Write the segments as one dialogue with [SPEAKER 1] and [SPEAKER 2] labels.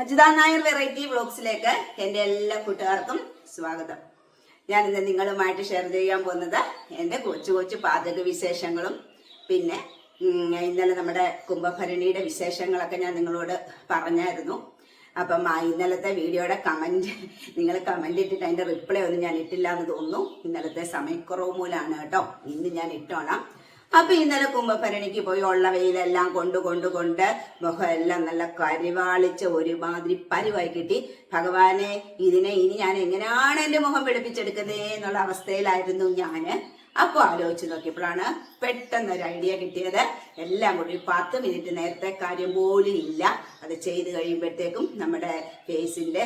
[SPEAKER 1] Ajitha Nair variety വ്ളോഗ്സിലേക്ക് എന്റെ എല്ലാ കൂട്ടുകാർക്കും സ്വാഗതം. ഞാൻ ഇന്ന് നിങ്ങളുമായിട്ട് ഷെയർ ചെയ്യാൻ പോകുന്നത് എന്റെ കൊച്ചു കൊച്ചു പാചക വിശേഷങ്ങളും പിന്നെ ഇന്നലെ നമ്മുടെ കുംഭഭരണിയുടെ വിശേഷങ്ങളൊക്കെ ഞാൻ നിങ്ങളോട് പറഞ്ഞായിരുന്നു. അപ്പം ഇന്നലത്തെ വീഡിയോയുടെ കമന്റ് നിങ്ങൾ കമന്റ് ഇട്ടിട്ട് അതിന്റെ റിപ്ലൈ ഒന്നും ഞാൻ ഇട്ടില്ല എന്ന് തോന്നുന്നു. ഇന്നലത്തെ സമയക്കുറവ് മൂലമാണ് കേട്ടോ. ഇന്ന് ഞാൻ ഇട്ടോളാം. അപ്പൊ ഇന്നലെ കുംഭഭരണിക്ക് പോയി ഉള്ള വെയിലെല്ലാം കൊണ്ട് കൊണ്ട് കൊണ്ട് മുഖം എല്ലാം നല്ല കരിവാളിച്ച് ഒരുമാതിരി പരിവായി കിട്ടി. ഭഗവാനെ ഇതിനെ ഇനി ഞാൻ എങ്ങനെയാണ് എന്റെ മുഖം വെളുപ്പിച്ചെടുക്കുന്നേ എന്നുള്ള അവസ്ഥയിലായിരുന്നു ഞാൻ. അപ്പോൾ ആലോചിച്ച് നോക്കിയപ്പോഴാണ് പെട്ടെന്ന് ഒരു ഐഡിയ കിട്ടിയത്. എല്ലാം കൂടി പത്ത് മിനിറ്റ് നേരത്തെ കാര്യം പോലും ഇല്ല. അത് ചെയ്ത് കഴിയുമ്പോഴത്തേക്കും നമ്മുടെ ഫേസിന്റെ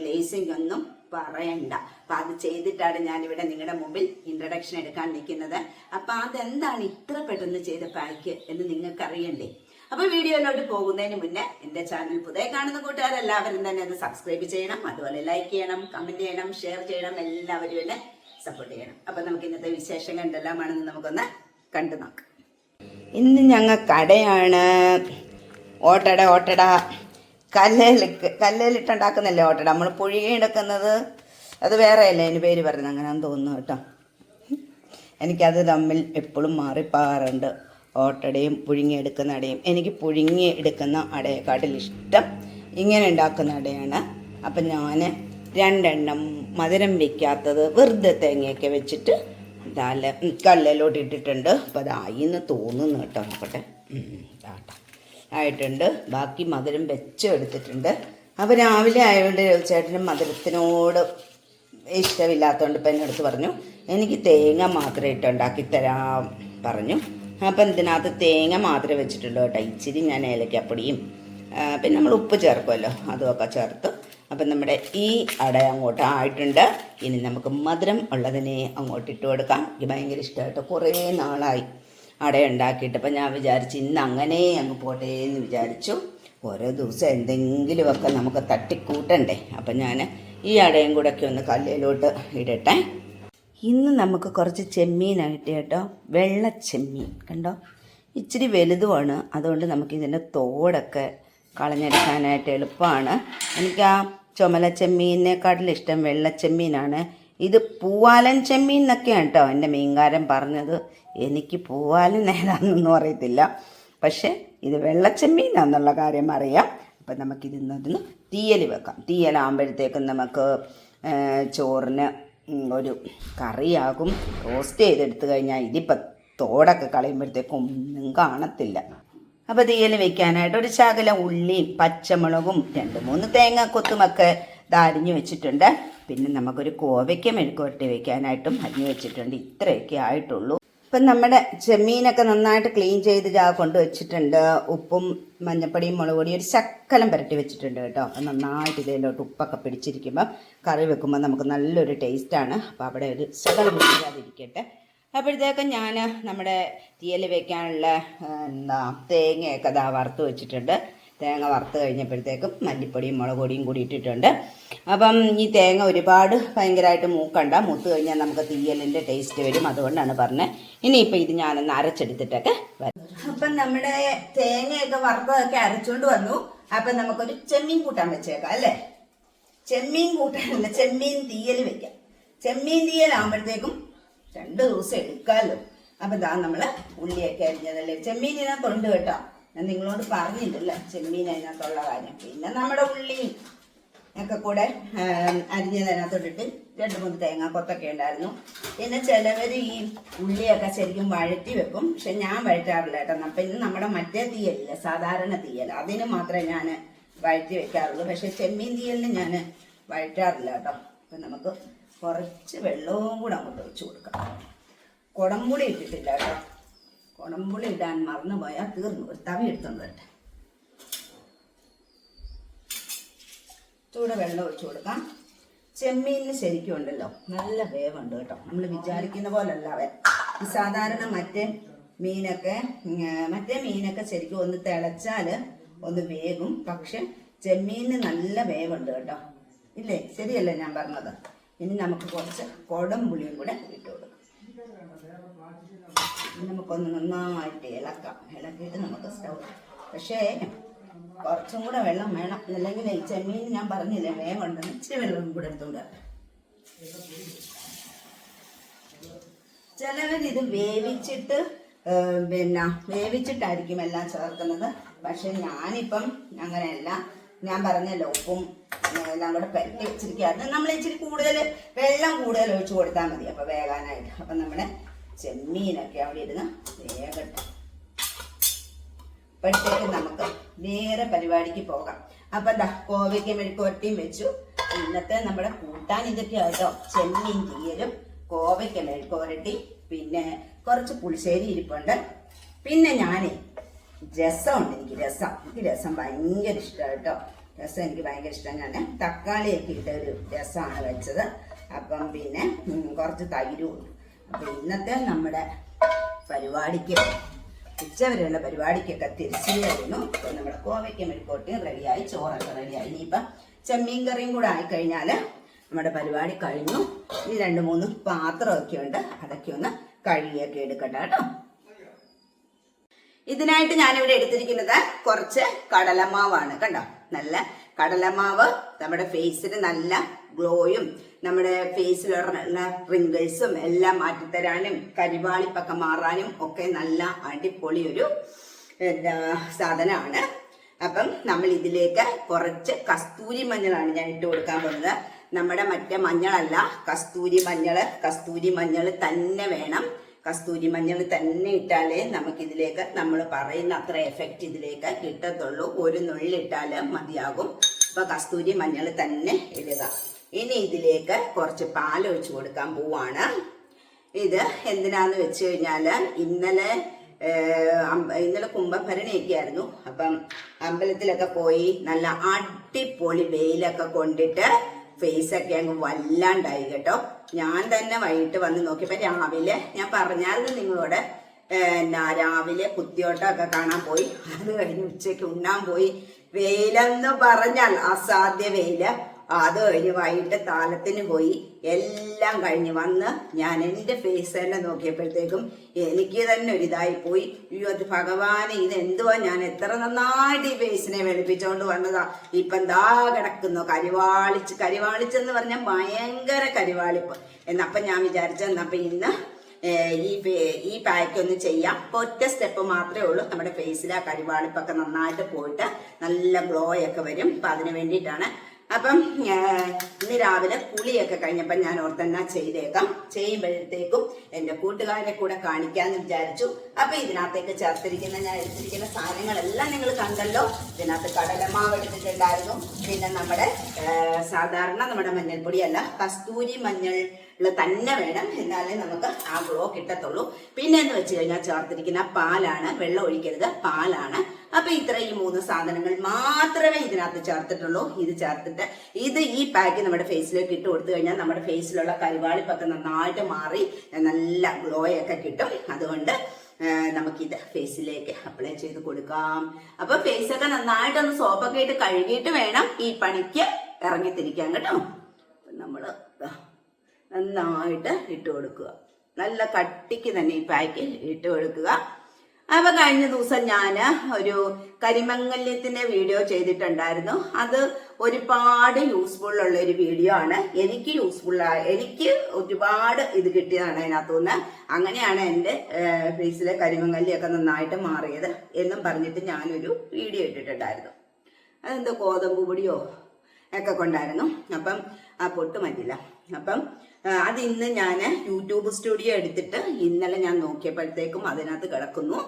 [SPEAKER 1] ഗ്ലേസിംഗ് ഒന്നും പറയണ്ട. അപ്പൊ അത് ചെയ്തിട്ടാണ് ഞാൻ ഇവിടെ നിങ്ങളുടെ മുമ്പിൽ ഇൻട്രഡക്ഷൻ എടുക്കാൻ നിൽക്കുന്നത്. അപ്പൊ അതെന്താണ് ഇത്ര പെട്ടെന്ന് ചെയ്ത പാക്ക് എന്ന് നിങ്ങൾക്ക് അറിയണ്ടേ അപ്പൊ വീഡിയോയിലോട്ട് പോകുന്നതിന് മുന്നേ എന്റെ ചാനൽ പുതിയ കാണുന്ന കൂട്ടുകാരെല്ലാവരും തന്നെ അത് സബ്സ്ക്രൈബ് ചെയ്യണം അതുപോലെ ലൈക്ക് ചെയ്യണം കമന്റ് ചെയ്യണം ഷെയർ ചെയ്യണം എല്ലാവരും എന്നെ സപ്പോർട്ട് ചെയ്യണം. അപ്പൊ നമുക്ക് ഇന്നത്തെ വിശേഷം കണ്ടെല്ലാമാണെന്ന് നമുക്കൊന്ന് കണ്ടു നോക്കാം. ഇന്ന് ഞങ്ങൾ കടയാണ്. ഓട്ടട ഓട്ടട. കല്ലേലിട്ട് കല്ലേലിട്ടുണ്ടാക്കുന്നല്ലേ ഓട്ടട? നമ്മൾ പുഴുകിയെടുക്കുന്നത് അത് വേറെ അല്ലേ അതിന് പേര് പറയുന്നത് അങ്ങനെയാന്ന് തോന്നുന്നു കേട്ടോ. എനിക്കത് തമ്മിൽ എപ്പോഴും മാറിപ്പാറുണ്ട്. ഓട്ടടയും പുഴുങ്ങിയെടുക്കുന്ന അടയും. എനിക്ക് പുഴുങ്ങി എടുക്കുന്ന അടയെക്കാട്ടിൽ ഇഷ്ടം ഇങ്ങനെ ഉണ്ടാക്കുന്ന അടയാണ്. അപ്പം ഞാൻ രണ്ടെണ്ണം മധുരം വയ്ക്കാത്തത് വെറുതെ തേങ്ങയൊക്കെ വെച്ചിട്ട് തല കല്ലിലോട്ട് ഇട്ടിട്ടുണ്ട്. അപ്പോൾ അതായി എന്ന് തോന്നുന്നു കേട്ടോ. നോക്കട്ടെ. ആട്ടെ ആയിട്ടുണ്ട്. ബാക്കി മധുരം വെച്ചെടുത്തിട്ടുണ്ട് അപ്പോൾ രാവിലെ ആയതുകൊണ്ട് ചേട്ടന് മധുരത്തിനോട് ഇഷ്ടമില്ലാത്തതുകൊണ്ട് ഇപ്പം എന്റെ അടുത്ത് പറഞ്ഞു എനിക്ക് തേങ്ങ മാത്രം ഇട്ടുണ്ടാക്കി തരാം പറഞ്ഞു. അപ്പം ഇതിനകത്ത് തേങ്ങ മാത്രമേ വെച്ചിട്ടുള്ളൂ കേട്ടോ ഇച്ചിരി ഞാൻ ഏലക്കപ്പൊടിയും പിന്നെ നമ്മൾ ഉപ്പ് ചേർക്കുമല്ലോ അതുമൊക്കെ ചേർത്ത്. അപ്പം നമ്മുടെ ഈ അട അങ്ങോട്ട് ആയിട്ടുണ്ട്. ഇനി നമുക്ക് മധുരം ഉള്ളതിനെ അങ്ങോട്ട് ഇട്ട് കൊടുക്കാം. എനിക്ക് ഭയങ്കര ഇഷ്ടമായിട്ട് കുറേ നാളായി അട ഉണ്ടാക്കിയിട്ട്. അപ്പം ഞാൻ വിചാരിച്ചു ഇന്ന് അങ്ങനെ അങ്ങ് പോട്ടെ എന്ന് വിചാരിച്ചു. ഓരോ ദിവസം എന്തെങ്കിലുമൊക്കെ നമുക്ക് തട്ടിക്കൂട്ടണ്ടേ. അപ്പം ഞാൻ ഈ അടയും കൂടെ ഒക്കെ ഒന്ന് കല്ലിലോട്ട് ഇടട്ടെ. ഇന്ന് നമുക്ക് കുറച്ച് ചെമ്മീനായിട്ട് കേട്ടോ. വെള്ള ചെമ്മീൻ കണ്ടോ? ഇച്ചിരി വലുതുമാണ്. അതുകൊണ്ട് നമുക്ക് ഇതിന്റെ തോടൊക്കെ കളഞ്ഞെടുക്കാനായിട്ട് എളുപ്പമാണ്. എനിക്ക് ആ ചുമല ചെമ്മീനെക്കാട്ടിൽ ഇഷ്ടം വെള്ള ചെമ്മീനാണ്. ഇത് പൂവാലൻ ചെമ്മീൻ എന്നൊക്കെയാണ് കേട്ടോ എന്റെ മീൻകാരൻ പറഞ്ഞത്. എനിക്ക് പൂവാലൻ ഏതാണെന്നൊന്നും അറിയത്തില്ല. പക്ഷേ ഇത് വെള്ളച്ചെമ്മീനാന്നുള്ള കാര്യം അറിയാം. അപ്പം നമുക്കിതിന്നൊന്ന് തീയൽ വെക്കാം. തീയലാകുമ്പോഴത്തേക്കും നമുക്ക് ചോറിന് ഒരു കറിയാകും. റോസ്റ്റ് ചെയ്തെടുത്തു കഴിഞ്ഞാൽ ഇതിപ്പം തോടൊക്കെ കളയുമ്പോഴത്തേക്കും ഒന്നും കാണത്തില്ല. അപ്പോൾ തീയൽ വെക്കാനായിട്ട് ഒരു ശകല ഉള്ളിയും പച്ചമുളകും രണ്ട് മൂന്ന് തേങ്ങ കൊത്തുമൊക്കെ അരിഞ്ഞു വെച്ചിട്ടുണ്ട്. പിന്നെ നമുക്കൊരു കോവയ്ക്ക മെഴുക്കുവരട്ടി വെക്കാനായിട്ടും അരിഞ്ഞു വെച്ചിട്ടുണ്ട്. ഇത്രയൊക്കെ ആയിട്ടുള്ളൂ. ഇപ്പം നമ്മുടെ ചെമ്മീനൊക്കെ നന്നായിട്ട് ക്ലീൻ ചെയ്ത് ജാ കൊണ്ട് വെച്ചിട്ടുണ്ട്. ഉപ്പും മഞ്ഞപ്പൊടിയും മുളക് പൊടിയും ഒരു ശക്കലം പുരട്ടി വെച്ചിട്ടുണ്ട് കേട്ടോ. അപ്പം നന്നായിട്ട് ഇതിലോട്ട് ഉപ്പൊക്കെ പിടിച്ചിരിക്കുമ്പോൾ കറി വെക്കുമ്പോൾ നമുക്ക് നല്ലൊരു ടേസ്റ്റാണ് അപ്പോൾ അവിടെ ഒരു ശകലം പിടിക്കാതിരിക്കട്ടെ അപ്പോഴത്തേക്കും ഞാൻ നമ്മുടെ തീയൽ വെക്കാനുള്ള എന്താ തേങ്ങയൊക്കെ ഇതാ വറുത്ത് വെച്ചിട്ടുണ്ട്. തേങ്ങ വറുത്ത് കഴിഞ്ഞപ്പോഴത്തേക്കും മല്ലിപ്പൊടിയും മുളക് പൊടിയും കൂടി ഇട്ടിട്ടുണ്ട്. അപ്പം ഈ തേങ്ങ ഒരുപാട് ഭയങ്കരമായിട്ട് മൂക്കണ്ട. മൂത്ത് കഴിഞ്ഞാൽ നമുക്ക് തീയലിന്റെ ടേസ്റ്റ് വരും. അതുകൊണ്ടാണ് പറഞ്ഞത്. ഇനിയിപ്പോൾ ഇത് ഞാനൊന്ന് അരച്ചെടുത്തിട്ടൊക്കെ വരാം. അപ്പം നമ്മുടെ തേങ്ങയൊക്കെ വറുത്തതൊക്കെ അരച്ചുകൊണ്ട് വന്നു. അപ്പം നമുക്കൊരു ചെമ്മീൻ കൂട്ടാൻ വെച്ചേക്കാം അല്ലേ? ചെമ്മീൻ കൂട്ടാനല്ല ചെമ്മീൻ തീയൽ വെക്കാം. ചെമ്മീൻ തീയലാകുമ്പോഴത്തേക്കും രണ്ട് ദിവസം എടുക്കാമല്ലോ. അപ്പം ഇതാ നമ്മൾ ഉള്ളിയൊക്കെ അരിഞ്ഞതല്ലേ? ചെമ്മീൻ ഇതിനകത്തുണ്ട് കേട്ടോ. ഞാൻ നിങ്ങളോട് പറഞ്ഞിട്ടില്ല ചെമ്മീൻ അതിനകത്തുള്ള കാര്യം. പിന്നെ നമ്മുടെ ഉള്ളിയും ഒക്കെ കൂടെ അരിഞ്ഞതിനകത്തോട്ടിട്ട് രണ്ട് മൂന്ന് തേങ്ങ കൊത്തൊക്കെ ഉണ്ടായിരുന്നു. പിന്നെ ചിലവർ ഈ ഉള്ളിയൊക്കെ ശരിക്കും വഴറ്റി വെക്കും. പക്ഷെ ഞാൻ വഴറ്റാറില്ല കേട്ടോ. അപ്പം ഇന്ന് നമ്മുടെ മറ്റേ തീയലില്ല സാധാരണ തീയൽ അതിന് മാത്രമേ ഞാൻ വഴറ്റി വെക്കാറുള്ളൂ. പക്ഷെ ചെമ്മീൻ തീയലിന് ഞാൻ വഴറ്റാറില്ല കേട്ടോ. അപ്പം നമുക്ക് കുറച്ച് വെള്ളവും കൂടെ അങ്ങോട്ട് ഒഴിച്ച് കൊടുക്കാം. കുടംപുളി ഇട്ടിട്ടില്ല കേട്ടോ. കുടംപുളി ഇടാൻ മറന്നു പോയാൽ തീർന്നു. ഒരു തവി എടുത്തോണ്ട് വരട്ടെ. ചൂടെ വെള്ളം ഒഴിച്ചു കൊടുക്കാം. ചെമ്മീനിന് ശരിക്കും ഉണ്ടല്ലോ. നല്ല വേവുണ്ട് കേട്ടോ. നമ്മൾ വിചാരിക്കുന്ന പോലല്ല അവൻ. സാധാരണ മറ്റേ മീനൊക്കെ മറ്റേ മീനൊക്കെ ശരിക്കും ഒന്ന് തിളച്ചാൽ ഒന്ന് വേകും പക്ഷെ ചെമ്മീനിന് നല്ല വേവുണ്ട് കേട്ടോ. ഇല്ലേ? ശരിയല്ലേ ഞാൻ പറഞ്ഞത്? ഇനി നമുക്ക് കുറച്ച് കുടംപുളിയും കൂടെ ഇട്ട് കൊടുക്കാം. നമുക്കൊന്ന് നന്നായിട്ട് ഇളക്കാം. ഇളക്കിയിട്ട് നമുക്ക് സ്റ്റൗ പക്ഷേ കുറച്ചും കൂടെ വെള്ളം വേണം. അല്ലെങ്കിൽ ചെമ്മീൻ ഞാൻ പറഞ്ഞില്ലേ വേഗം ഉണ്ടെന്ന് ഇച്ചിരി വെള്ളം കൂടെ എടുത്തുകൊണ്ട് ചിലവർ ചിലവരിത് വേവിച്ചിട്ട് പിന്നെ വേവിച്ചിട്ടായിരിക്കും എല്ലാം ചേർക്കുന്നത്. പക്ഷെ ഞാനിപ്പം അങ്ങനെയല്ല. ഞാൻ പറഞ്ഞല്ലോ ഉപ്പും എല്ലാം കൂടെ പരട്ടി വെച്ചിരിക്കുകയാണ്. നമ്മൾ ഇച്ചിരി കൂടുതൽ വെള്ളം കൂടുതൽ ഒഴിച്ച് കൊടുത്താൽ മതി. അപ്പൊ വേകാനായിട്ട്. അപ്പൊ നമ്മുടെ ചെമ്മീനൊക്കെ അവിടെ ഇരുന്ന് വേഗട്ടെ ഇപ്പോഴത്തേക്ക് നമുക്ക് വേറെ പരിപാടിക്ക് പോകാം. അപ്പൊ എന്താ കോവയ്ക്ക് മെഴുക്കുവരട്ടിയും വെച്ചു. ഇന്നത്തെ നമ്മുടെ കൂട്ടാൻ ഇതൊക്കെ കേട്ടോ. ചെമ്മീൻ തീയലും കോവയ്ക്ക് മെഴുക്കുവരട്ടി പിന്നെ കുറച്ച് പുളിശ്ശേരി ഇരിപ്പുണ്ട്. പിന്നെ ഞാനേ രസമുണ്ട് എനിക്ക് രസം. എനിക്ക് രസം ഭയങ്കര ഇഷ്ടമാണ് രസം എനിക്ക് ഭയങ്കര ഇഷ്ടം. ഞാൻ തക്കാളിയൊക്കെ ഇട്ട ഒരു രസമാണ് വെച്ചത്. അപ്പം പിന്നെ കുറച്ച് തൈരും ഉണ്ട്. അപ്പം ഇന്നത്തെ നമ്മുടെ പരിപാടിക്ക് ഉച്ചവരെയുള്ള പരിപാടിക്കൊക്കെ തിരിച്ചുകഴിഞ്ഞു ഇപ്പൊ നമ്മുടെ കോവയ്ക്ക മെഴുക്കോട്ടിയും റെഡിയായി ചോറൊക്കെ റെഡിയായി ഇനിയിപ്പം ചെമ്മീൻ കറിയും കൂടെ ആയിക്കഴിഞ്ഞാൽ നമ്മുടെ പരിപാടി കഴിഞ്ഞു. ഇനി രണ്ട് മൂന്ന് പാത്രമൊക്കെ ഉണ്ട്. അതൊക്കെ ഒന്ന് കഴുകിയൊക്കെ എടുക്കട്ടെ കേട്ടോ. ഇതിനായിട്ട് ഞാനിവിടെ എടുത്തിരിക്കുന്നത് കുറച്ച് കടലമാവാണ്. കണ്ടോ? നല്ല കടലമാവ് നമ്മുടെ ഫേസിന് നല്ല ഗ്ലോയും നമ്മുടെ ഫേസിലുള്ള റിങ്കിൾസും എല്ലാം മാറ്റിത്തരാനും കരിവാളിപ്പൊക്കെ മാറാനും ഒക്കെ നല്ല അടിപൊളി ഒരു സാധനമാണ്. അപ്പം നമ്മൾ ഇതിലേക്ക് കുറച്ച് കസ്തൂരി മഞ്ഞളാണ് ഞാൻ ഇട്ട് കൊടുക്കാൻ പോകുന്നത്. നമ്മുടെ മറ്റേ മഞ്ഞളല്ല കസ്തൂരി മഞ്ഞൾ കസ്തൂരി മഞ്ഞൾ തന്നെ വേണം. കസ്തൂരി മഞ്ഞൾ തന്നെ ഇട്ടാലേ നമുക്കിതിലേക്ക് നമ്മൾ പറയുന്ന അത്ര എഫക്റ്റ് ഇതിലേക്ക് കിട്ടത്തുള്ളൂ. ഒരു നുള്ളിട്ടാൽ മതിയാകും. അപ്പൊ കസ്തൂരി മഞ്ഞൾ തന്നെ ഇടുക. ഇനി ഇതിലേക്ക് കുറച്ച് പാൽ ഒഴിച്ചു കൊടുക്കാൻ പോവാണ്. ഇത് എന്തിനാന്ന് വെച്ച് കഴിഞ്ഞാൽ ഇന്നലെ ഇന്നലെ കുംഭഭരണിയൊക്കെ ആയിരുന്നു അപ്പം അമ്പലത്തിലൊക്കെ പോയി നല്ല അടിപൊളി വെയിലൊക്കെ കൊണ്ടിട്ട് ഫേസ് ഒക്കെ അങ്ങ് വല്ലാണ്ടായി കേട്ടോ. ഞാൻ തന്നെ വൈകിട്ട് വന്ന് നോക്കിയപ്പോ രാവിലെ ഞാൻ പറഞ്ഞായിരുന്നു നിങ്ങളോട് എന്നാ രാവിലെ കുത്തിയോട്ടമൊക്കെ കാണാൻ പോയി. അത് കഴിഞ്ഞ് ഉച്ചയ്ക്ക് ഉണ്ണാൻ പോയി. വെയിലെന്ന് പറഞ്ഞാൽ അസാധ്യ വെയിൽ. അത് കഴിഞ്ഞ് വൈകിട്ട് താലത്തിന് പോയി എല്ലാം കഴിഞ്ഞ് വന്ന് ഞാൻ എന്റെ ഫേസ് തന്നെ നോക്കിയപ്പോഴത്തേക്കും എനിക്ക് തന്നെ ഒരിതായി പോയി. അയ്യോ അത് ഭഗവാനെ ഇത് എന്തുവാ? ഞാൻ എത്ര നന്നായിട്ട് ഈ ഫേസിനെ വെളുപ്പിച്ചോണ്ട് വന്നതാ. ഇപ്പൊ എന്താ കിടക്കുന്നു. കരിവാളിച്ച് കരിവാളിച്ചെന്ന് പറഞ്ഞ ഭയങ്കര കരിവാളിപ്പ്. എന്നപ്പം ഞാൻ വിചാരിച്ചു എന്നപ്പം ഇന്ന് ഈ ഈ പാക്ക് ഒന്ന് ചെയ്യാം. അപ്പൊ ഒറ്റ സ്റ്റെപ്പ് മാത്രമേ ഉള്ളൂ. നമ്മുടെ ഫേസിൽ ആ കരിവാളിപ്പൊക്കെ നന്നായിട്ട് പോയിട്ട് നല്ല ഗ്ലോ ഒക്കെ വരും. അപ്പൊ അതിന് വേണ്ടിയിട്ടാണ് അപ്പം ഇന്ന് രാവിലെ കുളിയൊക്കെ കഴിഞ്ഞപ്പോൾ ഞാൻ ഓർത്തെന്നാ ചെയ്തേക്കാം. ചെയ്യുമ്പോഴത്തേക്കും എന്റെ കൂട്ടുകാരെ കൂടെ കാണിക്കാമെന്ന് വിചാരിച്ചു. അപ്പം ഇതിനകത്തേക്ക് ചേർത്തിരിക്കുന്ന ഞാൻ എടുത്തിരിക്കുന്ന സാധനങ്ങളെല്ലാം നിങ്ങൾ കണ്ടല്ലോ. ഇതിനകത്ത് കടലമാവ് എടുത്തിട്ടുണ്ടായിരുന്നു. പിന്നെ നമ്മുടെ സാധാരണ നമ്മുടെ മഞ്ഞൾപ്പൊടിയല്ല കസ്തൂരി മഞ്ഞൾ തന്നെ വേണം എന്നാലേ നമുക്ക് ആ ഗ്ലോ കിട്ടത്തുള്ളൂ. പിന്നെ എന്ന് വെച്ച് കഴിഞ്ഞാൽ ചേർത്തിരിക്കുന്ന പാലാണ് വെള്ളം ഒഴിക്കരുത് പാലാണ്. അപ്പൊ ഇത്ര ഈ മൂന്ന് സാധനങ്ങൾ മാത്രമേ ഇതിനകത്ത് ചേർത്തിട്ടുള്ളൂ. ഇത് ചേർത്തിട്ട് ഇത് ഈ പാക്ക് നമ്മുടെ ഫേസിലേക്ക് ഇട്ട് കൊടുത്തു കഴിഞ്ഞാൽ നമ്മുടെ ഫേസിലുള്ള കരിവാളിപ്പൊക്കെ നന്നായിട്ട് മാറി നല്ല ഗ്ലോ ഒക്കെ കിട്ടും. അതുകൊണ്ട് നമുക്കിത് ഫേസിലേക്ക് അപ്ലൈ ചെയ്ത് കൊടുക്കാം. അപ്പൊ ഫേസ് ഒക്കെ നന്നായിട്ടൊന്ന് സോപ്പൊക്കെ ഇട്ട് കഴുകിയിട്ട് വേണം ഈ പണിക്ക് ഇറങ്ങിത്തിരിക്കാൻ കേട്ടോ? നന്നായിട്ട് ഇട്ട് കൊടുക്കുക. നല്ല കട്ടിക്ക് തന്നെ ഈ പാക്ക് ഇട്ട് കൊടുക്കുക. അപ്പൊ കഴിഞ്ഞ ദിവസം ഞാൻ ഒരു കരിമംഗല്യത്തിന്റെ വീഡിയോ ചെയ്തിട്ടുണ്ടായിരുന്നു. അത് ഒരുപാട് യൂസ്ഫുൾ ഉള്ള ഒരു വീഡിയോ ആണ്. എനിക്ക് യൂസ്ഫുൾ എനിക്ക് ഒരുപാട് ഇത് കിട്ടിയതാണ് അതിനകത്തുനിന്ന്. അങ്ങനെയാണ് എന്റെ ഫേസിലെ കരിമംഗല്യൊക്കെ നന്നായിട്ട് മാറിയത് എന്നും പറഞ്ഞിട്ട് ഞാനൊരു വീഡിയോ ഇട്ടിട്ടുണ്ടായിരുന്നു. അതെന്തോ ഗോതമ്പ് പൊടിയോ ഒക്കെ കൊണ്ടായിരുന്നു. അപ്പം ആ പൊട്ട് മതിയില്ല അപ്പം അത് ഇന്ന് ഞാൻ യൂട്യൂബ് സ്റ്റുഡിയോ എടുത്തിട്ട് ഇന്നലെ ഞാൻ നോക്കിയപ്പോഴത്തേക്കും അതിനകത്ത് കിടക്കുന്നു.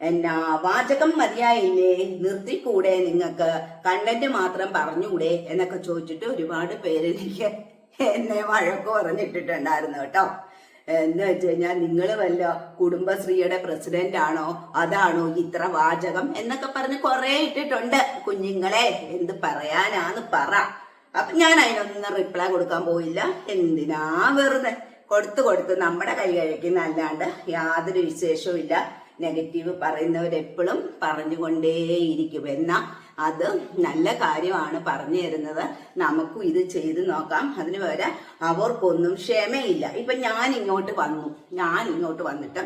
[SPEAKER 1] എന്നാ വാചകം മതിയായില്ലേ? നിർത്തിക്കൂടെ നിങ്ങൾക്ക്? കണ്ടന്റ് മാത്രം പറഞ്ഞുകൂടെ? എന്നൊക്കെ ചോദിച്ചിട്ട് ഒരുപാട് പേര് എനിക്ക് എന്നെ വഴക്ക് പറഞ്ഞിട്ടിട്ടുണ്ടായിരുന്നു കേട്ടോ. എന്ന് വെച്ച് കഴിഞ്ഞാൽ നിങ്ങൾ വല്ല കുടുംബശ്രീയുടെ പ്രസിഡന്റ് ആണോ? അതാണോ ഇത്ര വാചകം? എന്നൊക്കെ പറഞ്ഞ് കുറെ ഇട്ടിട്ടുണ്ട് കുഞ്ഞുങ്ങളെ. എന്ത് പറയാനാന്ന് പറ. അപ്പൊ ഞാൻ അതിനൊന്നും റിപ്ലൈ കൊടുക്കാൻ പോയില്ല. എന്തിനാ വെറുതെ? കൊടുത്തു കൊടുത്ത് നമ്മുടെ കൈ കഴിക്കുന്ന അല്ലാണ്ട് യാതൊരു വിശേഷവും ഇല്ല. നെഗറ്റീവ് പറയുന്നവരെപ്പോഴും പറഞ്ഞുകൊണ്ടേയിരിക്കും. എന്നാ അത് നല്ല കാര്യമാണ് പറഞ്ഞു തരുന്നത്. നമുക്കും ഇത് ചെയ്തു നോക്കാം. അതിന് പകരം അവർക്കൊന്നും ക്ഷമയില്ല. ഇപ്പൊ ഞാൻ ഇങ്ങോട്ട് വന്നു. ഞാൻ ഇങ്ങോട്ട് വന്നിട്ട്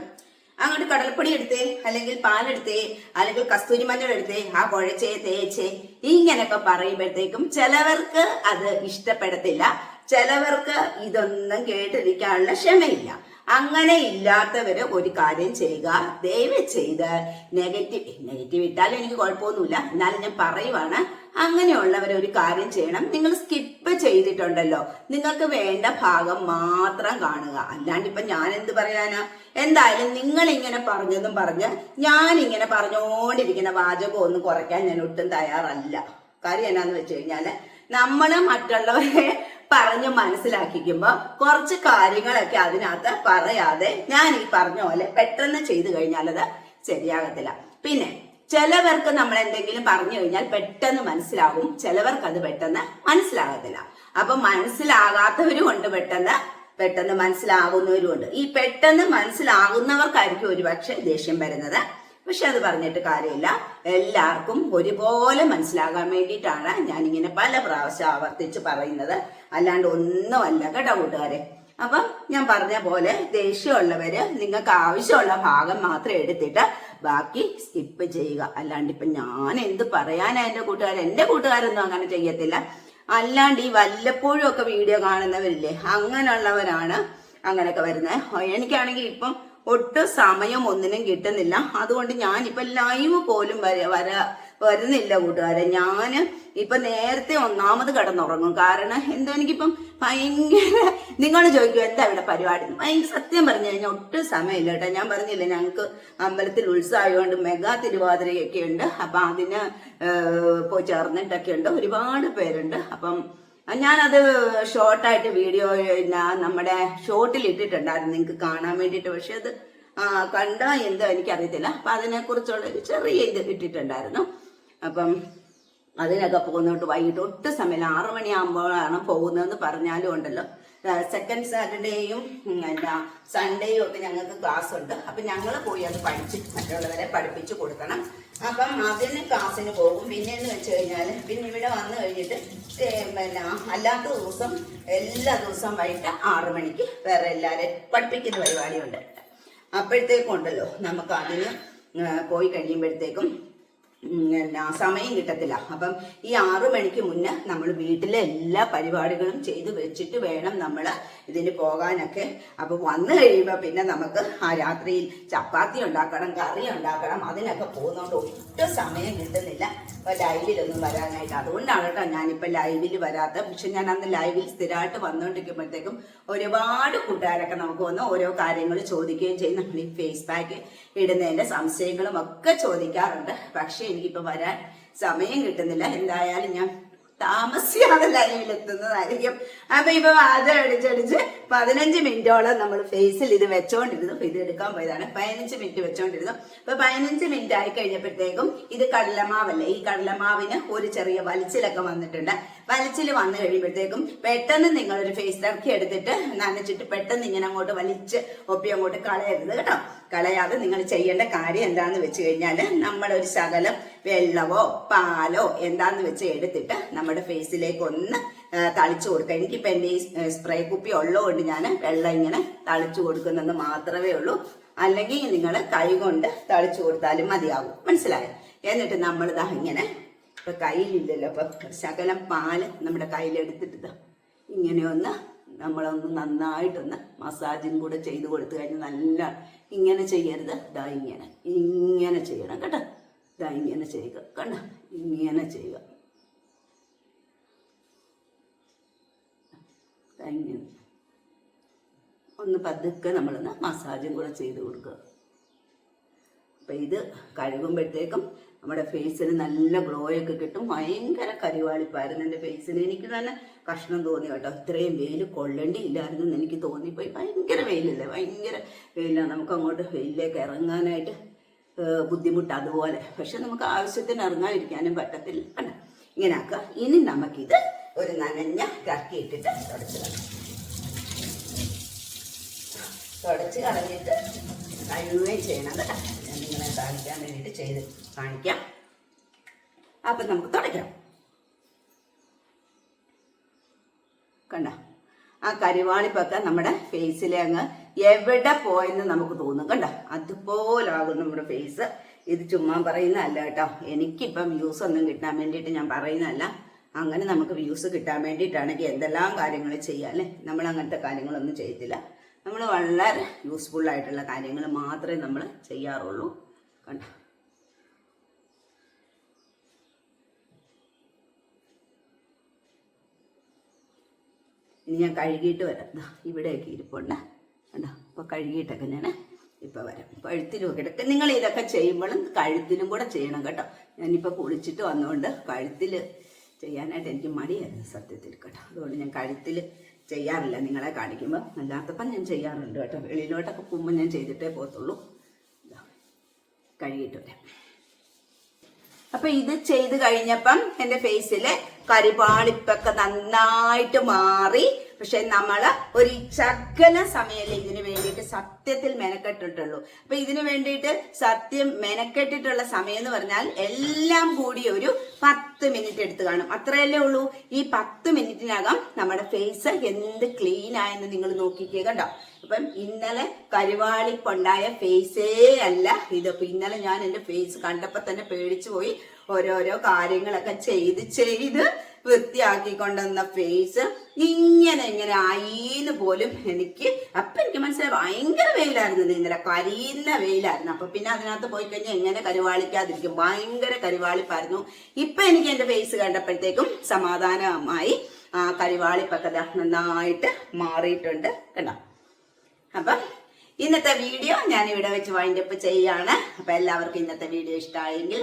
[SPEAKER 1] അങ്ങോട്ട് കടൽപ്പൊടി എടുത്തേ അല്ലെങ്കിൽ പാലെടുത്തേ അല്ലെങ്കിൽ കസ്തൂരി മഞ്ഞൾ എടുത്തേ ആ കുഴച്ചേ തേച്ചേ. ഇങ്ങനെയൊക്കെ പറയുമ്പോഴത്തേക്കും ചിലവർക്ക് അത് ഇഷ്ടപ്പെടത്തില്ല. ചിലവർക്ക് ഇതൊന്നും കേട്ടിരിക്കാനുള്ള ക്ഷമയില്ല. അങ്ങനെ ഇല്ലാത്തവര് ഒരു കാര്യം ചെയ്യുക. ദയവ് ചെയ്ത് നെഗറ്റീവ് നെഗറ്റീവ് ഇട്ടാലും എനിക്ക് കുഴപ്പമൊന്നുമില്ല. എന്നാലും ഞാൻ പറയുവാണ് അങ്ങനെയുള്ളവർ ഒരു കാര്യം ചെയ്യണം. നിങ്ങൾ സ്കിപ്പ് ചെയ്തിട്ടുണ്ടല്ലോ. നിങ്ങൾക്ക് വേണ്ട ഭാഗം മാത്രം കാണുക. അല്ലാണ്ട് ഇപ്പൊ ഞാൻ എന്ത് പറയാനാ? എന്തായാലും നിങ്ങൾ ഇങ്ങനെ പറഞ്ഞതും പറഞ്ഞ് ഞാൻ ഇങ്ങനെ പറഞ്ഞുകൊണ്ടിരിക്കുന്ന വാചകം ഒന്നും കുറയ്ക്കാൻ ഞാൻ ഒട്ടും തയ്യാറല്ല. കാര്യം എന്നാന്ന് വെച്ച് കഴിഞ്ഞാൽ നമ്മൾ മറ്റുള്ളവരെ പറഞ്ഞ് മനസ്സിലാക്കിക്കുമ്പോ കുറച്ച് കാര്യങ്ങളൊക്കെ അതിനകത്ത് പറയാതെ ഞാൻ ഈ പറഞ്ഞ പോലെ പെട്ടെന്ന് ചെയ്തു കഴിഞ്ഞാൽ അത് ശരിയാകത്തില്ല. പിന്നെ ചിലവർക്ക് നമ്മൾ എന്തെങ്കിലും പറഞ്ഞു കഴിഞ്ഞാൽ പെട്ടെന്ന് മനസ്സിലാവും. ചിലവർക്ക് അത് പെട്ടെന്ന് മനസ്സിലാകത്തില്ല. അപ്പൊ മനസ്സിലാകാത്തവരും ഉണ്ട് പെട്ടെന്ന് പെട്ടെന്ന് മനസ്സിലാകുന്നവരും ഉണ്ട് ഈ പെട്ടെന്ന് മനസ്സിലാകുന്നവർക്കായിരിക്കും ഒരുപക്ഷെ ദേഷ്യം വരുന്നത്. പക്ഷെ അത് പറഞ്ഞിട്ട് കാര്യമില്ല. എല്ലാവർക്കും ഒരുപോലെ മനസ്സിലാകാൻ വേണ്ടിയിട്ടാണ് ഞാൻ ഇങ്ങനെ പല പ്രാവശ്യം ആവർത്തിച്ച് പറയുന്നത്. അല്ലാണ്ട് ഒന്നുമല്ല കേട്ടോ കൂട്ടുകാരെ. അപ്പം ഞാൻ പറഞ്ഞ പോലെ ദേഷ്യമുള്ളവര് നിങ്ങൾക്ക് ആവശ്യമുള്ള ഭാഗം മാത്രം എടുത്തിട്ട് ബാക്കി സ്കിപ്പ് ചെയ്യുക. അല്ലാണ്ട് ഇപ്പൊ ഞാൻ എന്ത് പറയാനാ എന്റെ കൂട്ടുകാർ എന്റെ കൂട്ടുകാരൊന്നും അങ്ങനെ ചെയ്യത്തില്ല. അല്ലാണ്ട് ഈ വല്ലപ്പോഴും ഒക്കെ വീഡിയോ കാണുന്നവരില്ലേ അങ്ങനെയുള്ളവരാണ് അങ്ങനെയൊക്കെ വരുന്നത് എനിക്കാണെങ്കിൽ ഇപ്പം ഒട്ടും സമയം ഒന്നിനും കിട്ടുന്നില്ല. അതുകൊണ്ട് ഞാൻ ഇപ്പൊ ലൈവ് പോലും വര വര വരുന്നില്ല കൂട്ടുകാരെ. ഞാൻ ഇപ്പൊ നേരത്തെ ഒന്നാമത് കിടന്നുറങ്ങും. കാരണം എന്തോ എനിക്കിപ്പം ഭയങ്കര നിങ്ങൾ ചോദിക്കും എന്താ ഇവിടെ പരിപാടി? എനിക്ക് സത്യം പറഞ്ഞു കഴിഞ്ഞാൽ ഒട്ടും സമയമില്ല കേട്ടോ. ഞാൻ പറഞ്ഞില്ല ഞങ്ങൾക്ക് അമ്പലത്തിൽ ഉത്സവമായതുകൊണ്ട് മെഗാ തിരുവാതിരയൊക്കെ ഉണ്ട്. അപ്പം അതിന് പോയി ചേർന്നിട്ടൊക്കെ ഉണ്ട്. ഒരുപാട് പേരുണ്ട്. അപ്പം ഞാനത് ഷോർട്ടായിട്ട് വീഡിയോ നമ്മുടെ ഷോർട്ടിൽ ഇട്ടിട്ടുണ്ടായിരുന്നു. നിങ്ങൾക്ക് കാണാൻ വേണ്ടിയിട്ട്. പക്ഷെ അത് കണ്ടാ എന്തോ എനിക്കറിയത്തില്ല. അപ്പം അതിനെക്കുറിച്ചുള്ള ഒരു ചെറിയ ഇത് ഇട്ടിട്ടുണ്ടായിരുന്നു. അപ്പം അതിനൊക്കെ പോകുന്നോട്ട് വൈകിട്ട് ഒട്ടും സമയം ആറു മണിയാകുമ്പോഴാണ് പോകുന്നതെന്ന് പറഞ്ഞാലും ഉണ്ടല്ലോ. സെക്കൻഡ് സാറ്റർഡേയും എന്താ സൺഡേയും ഒക്കെ ഞങ്ങൾക്ക് ക്ലാസ് ഉണ്ട്. അപ്പം ഞങ്ങൾ പോയി അത് പഠിച്ച് മറ്റുള്ളവരെ പഠിപ്പിച്ചു കൊടുക്കണം. അപ്പം അതിന് ക്ലാസ്സിന് പോകും. പിന്നെ എന്ന് വെച്ച് കഴിഞ്ഞാൽ പിന്നെ ഇവിടെ വന്നു കഴിഞ്ഞിട്ട് പിന്നെ അല്ലാത്ത ദിവസം എല്ലാ ദിവസവും വൈകിട്ട് ആറു മണിക്ക് വേറെ എല്ലാവരെയും പഠിപ്പിക്കുന്ന പരിപാടിയുണ്ട്. അപ്പോഴത്തേക്കും ഉണ്ടല്ലോ നമുക്ക് അതിന് പോയി കഴിയുമ്പോഴത്തേക്കും ഉം, എന്നാ സമയം കിട്ടത്തില്ല. അപ്പം ഈ ആറു മണിക്ക് മുന്നേ നമ്മൾ വീട്ടിലെ എല്ലാ പരിപാടികളും ചെയ്ത് വെച്ചിട്ട് വേണം നമ്മൾ ഇതിന് പോകാനൊക്കെ. അപ്പൊ വന്നു കഴിയുമ്പോൾ പിന്നെ നമുക്ക് ആ രാത്രിയിൽ ചപ്പാത്തി ഉണ്ടാക്കണം കറി ഉണ്ടാക്കണം അതിനൊക്കെ പോകുന്നതുകൊണ്ട് ഒട്ടും സമയം കിട്ടുന്നില്ല. ലൈവിലൊന്നും വരാനായിട്ട് അതുകൊണ്ടാണ് കേട്ടോ ഞാനിപ്പോൾ ലൈവിൽ വരാത്ത പക്ഷെ ഞാൻ അന്ന് ലൈവിൽ സ്ഥിരമായിട്ട് വന്നുകൊണ്ടിരിക്കുമ്പോഴത്തേക്കും ഒരുപാട് കൂട്ടുകാരൊക്കെ നമുക്ക് വന്ന് ഓരോ കാര്യങ്ങൾ ചോദിക്കുകയും ചെയ്യും. നമ്മൾ ഈ ഫേസ് പാക്ക് ഇടുന്നതിന്റെ സംശയങ്ങളും ഒക്കെ ചോദിക്കാറുണ്ട്. പക്ഷെ എനിക്കിപ്പോൾ വരാൻ സമയം കിട്ടുന്നില്ല. എന്തായാലും ഞാൻ താമസിയാതെ ലൈവിൽ എത്തുന്നതായിരിക്കും അപ്പൊ ഇപ്പൊ അത് അടിച്ചടിച്ച് പതിനഞ്ച് മിനിറ്റോളം നമ്മൾ ഫേസിൽ ഇത് വെച്ചോണ്ടിരുന്നു. ഇത് എടുക്കാൻ പോയതാണ്. പതിനഞ്ച് മിനിറ്റ് വെച്ചോണ്ടിരുന്നു. അപ്പൊ പതിനഞ്ച് മിനിറ്റ് ആയി കഴിഞ്ഞപ്പോഴത്തേക്കും ഇത് കടലമാവല്ലേ? ഈ കടലമാവിന് ഒരു ചെറിയ വലിച്ചിലൊക്കെ വന്നിട്ടുണ്ട്. വലിച്ചിൽ വന്നു കഴിയുമ്പോഴത്തേക്കും പെട്ടെന്ന് നിങ്ങളൊരു ഫേസ് ഇറക്കി എടുത്തിട്ട് നനച്ചിട്ട് പെട്ടെന്ന് ഇങ്ങനെ അങ്ങോട്ട് വലിച്ച് ഒപ്പി അങ്ങോട്ട് കളയരുത് കേട്ടോ. കളയാതെ നിങ്ങൾ ചെയ്യേണ്ട കാര്യം എന്താന്ന് വെച്ച് കഴിഞ്ഞാൽ നമ്മളൊരു ശകലം വെള്ളമോ പാലോ എന്താന്ന് വെച്ച് എടുത്തിട്ട് നമ്മുടെ ഫേസിലേക്ക് ഒന്ന് തളിച്ചു കൊടുക്കുക. എനിക്കിപ്പോൾ എന്റെ ഈ സ്പ്രേ കുപ്പി ഉള്ളതുകൊണ്ട് ഞാൻ വെള്ളം ഇങ്ങനെ തളിച്ചു കൊടുക്കുന്നെന്ന് മാത്രമേ ഉള്ളൂ. അല്ലെങ്കിൽ നിങ്ങൾ കൈ കൊണ്ട് തളിച്ചു കൊടുത്താലും മതിയാകും മനസ്സിലായോ? എന്നിട്ട് നമ്മൾ ഇതാ ഇങ്ങനെ ഇപ്പൊ കയ്യിലില്ലല്ലോ അപ്പൊ ശകലം പാൽ നമ്മുടെ കയ്യിലെടുത്തിട്ട് ഇങ്ങനെ ഒന്ന് നമ്മളൊന്ന് നന്നായിട്ടൊന്ന് മസാജും കൂടെ ചെയ്ത് കൊടുത്തു കഴിഞ്ഞാൽ നല്ല ഇങ്ങനെ ചെയ്യരുത്. ദാ ഇങ്ങനെ ഇങ്ങനെ ചെയ്യണം കേട്ടോ. ദാ ഇങ്ങനെ ചെയ്യുക കണ്ട? ഇങ്ങനെ ചെയ്യുക. ഒന്ന് പതുക്കെ നമ്മളൊന്ന് മസാജും കൂടെ ചെയ്ത് കൊടുക്കുക. അപ്പം ഇത് കഴുകുമ്പോഴത്തേക്കും നമ്മുടെ ഫേസിന് നല്ല ഗ്ലോ ഒക്കെ കിട്ടും. ഭയങ്കര കരിവാളിപ്പായിരുന്നു എന്റെ ഫേസിന് എനിക്ക് തന്നെ കഷ്ണം തോന്നി കേട്ടോ. ഇത്രയും വെയിൽ കൊള്ളേണ്ടി ഇല്ലായിരുന്നു എന്ന് എനിക്ക് തോന്നിപ്പോയി. ഭയങ്കര വെയിലല്ലേ? ഭയങ്കര വെയിലാണ് നമുക്ക് അങ്ങോട്ട് വെയിലിലേക്ക് ഇറങ്ങാനായിട്ട് ബുദ്ധിമുട്ട് അതുപോലെ. പക്ഷെ നമുക്ക് ആവശ്യത്തിന് ഇറങ്ങാതിരിക്കാനും പറ്റത്തില്ല. കണ്ടോ? ഇങ്ങനെ ആക്കുക. ഇനി നമുക്കിത് ഒരു നനഞ്ഞ കറക്കി ഇട്ടിട്ട് തുടച്ചു തുടച്ച് കളഞ്ഞിട്ട് കഴുകുകയും ചെയ്യണം. കേട്ടോ ഞാൻ നിങ്ങളെ കാണിക്കാൻ വേണ്ടിയിട്ട് ചെയ്ത് കാണിക്കാം. അപ്പം നമുക്ക് തുടയ്ക്കാം. കണ്ട? ആ കരിവാളിപ്പൊക്കെ നമ്മുടെ ഫേസിലെ അങ്ങ് എവിടെ പോയെന്ന് നമുക്ക് തോന്നും. കണ്ട? അതുപോലാകും നമ്മുടെ ഫേസ് ഇത് ചുമ്മാ പറയുന്നതല്ല കേട്ടോ. എനിക്കിപ്പം വ്യൂസ് ഒന്നും കിട്ടാൻ വേണ്ടിയിട്ട് ഞാൻ പറയുന്നതല്ല. അങ്ങനെ നമുക്ക് വ്യൂസ് കിട്ടാൻ വേണ്ടിയിട്ടാണെങ്കിൽ എന്തെല്ലാം കാര്യങ്ങൾ ചെയ്യാം അല്ലേ? നമ്മൾ അങ്ങനത്തെ കാര്യങ്ങളൊന്നും ചെയ്യത്തില്ല. നമ്മൾ വളരെ യൂസ്ഫുൾ ആയിട്ടുള്ള കാര്യങ്ങൾ മാത്രമേ നമ്മൾ ചെയ്യാറുള്ളൂ. കണ്ട? ഇനി ഞാൻ കഴുകിയിട്ട് വരാം. ഇവിടെയൊക്കെ ഇരിപ്പുണ്ട്. കണ്ടോ? അപ്പോൾ കഴുകിയിട്ടൊക്കെ ഞാൻ ഇപ്പോൾ വരാം. കഴുത്തിലും ഒക്കെ നിങ്ങൾ ഇതൊക്കെ ചെയ്യുമ്പോഴും കഴുത്തിലും കൂടെ ചെയ്യണം കേട്ടോ. ഞാനിപ്പോൾ കുളിച്ചിട്ട് വന്നുകൊണ്ട് കഴുത്തിൽ ചെയ്യാനായിട്ട് എനിക്ക് മടിയായിരുന്നു സത്യത്തിൽ കേട്ടോ. അതുകൊണ്ട് ഞാൻ കഴുത്തിൽ ചെയ്യാറില്ല. നിങ്ങളെ കാണിക്കുമ്പോൾ അല്ലാത്തപ്പം ഞാൻ ചെയ്യാറുണ്ട് കേട്ടോ. വെളിയിലോട്ടൊക്കെ പോകുമ്പോൾ ഞാൻ ചെയ്തിട്ടേ പോകത്തുള്ളൂ. കഴുകിയിട്ടുണ്ട് അപ്പം ഇത് ചെയ്ത് കഴിഞ്ഞപ്പം എന്റെ ഫേസിൽ കരിപാളിപ്പൊക്കെ നന്നായിട്ട് മാറി. പക്ഷെ നമ്മൾ ഒരു ചക്കല സമയമല്ലേ ഇതിന് വേണ്ടിയിട്ട് സത്യത്തിൽ മെനക്കെട്ടിട്ടുള്ളൂ. അപ്പൊ ഇതിനു വേണ്ടിയിട്ട് സത്യം മെനക്കെട്ടിട്ടുള്ള സമയം എന്ന് പറഞ്ഞാൽ എല്ലാം കൂടി ഒരു പത്ത് മിനിറ്റ് എടുത്ത് കാണും. അത്രയല്ലേ ഉള്ളൂ. ഈ പത്ത് മിനിറ്റിനകം നമ്മുടെ ഫേസ് എന്ത് ക്ലീൻ ആയെന്ന് നിങ്ങൾ നോക്കിക്കേ കണ്ടോ? അപ്പം ഇന്നലെ കരുവാളിക്കൊണ്ടായ ഫേസേ അല്ല ഇത്. ഇന്നലെ ഞാൻ എന്റെ ഫേസ് കണ്ടപ്പോ തന്നെ പേടിച്ചു പോയി. ഓരോരോ കാര്യങ്ങളൊക്കെ ചെയ്ത് ചെയ്ത് വൃത്തിയാക്കി കൊണ്ടുവന്ന ഫേസ് ഇങ്ങനെ ഇങ്ങനെ ആയിന്ന് പോലും എനിക്ക് അപ്പൊ എനിക്ക് മനസ്സിലായി ഭയങ്കര വെയിലായിരുന്നു ഇന്നലെ കരിയുന്ന വെയിലായിരുന്നു. അപ്പൊ പിന്നെ അതിനകത്ത് പോയി കഴിഞ്ഞാൽ എങ്ങനെ കരുവാളിക്കാതിരിക്കും? ഭയങ്കര കരുവാളിപ്പായിരുന്നു. ഇപ്പൊ എനിക്ക് എന്റെ ഫേസ് കണ്ടപ്പോഴത്തേക്കും സമാധാനമായി ആ കരുവാളിപ്പൊക്കെ നന്നായിട്ട് മാറിയിട്ടുണ്ട് കണ്ടോ? അപ്പം ഇന്നത്തെ വീഡിയോ ഞാൻ ഇവിടെ വെച്ച് വൈൻഡപ്പ് ചെയ്യാണ്. അപ്പൊ എല്ലാവർക്കും ഇന്നത്തെ വീഡിയോ ഇഷ്ടമായെങ്കിൽ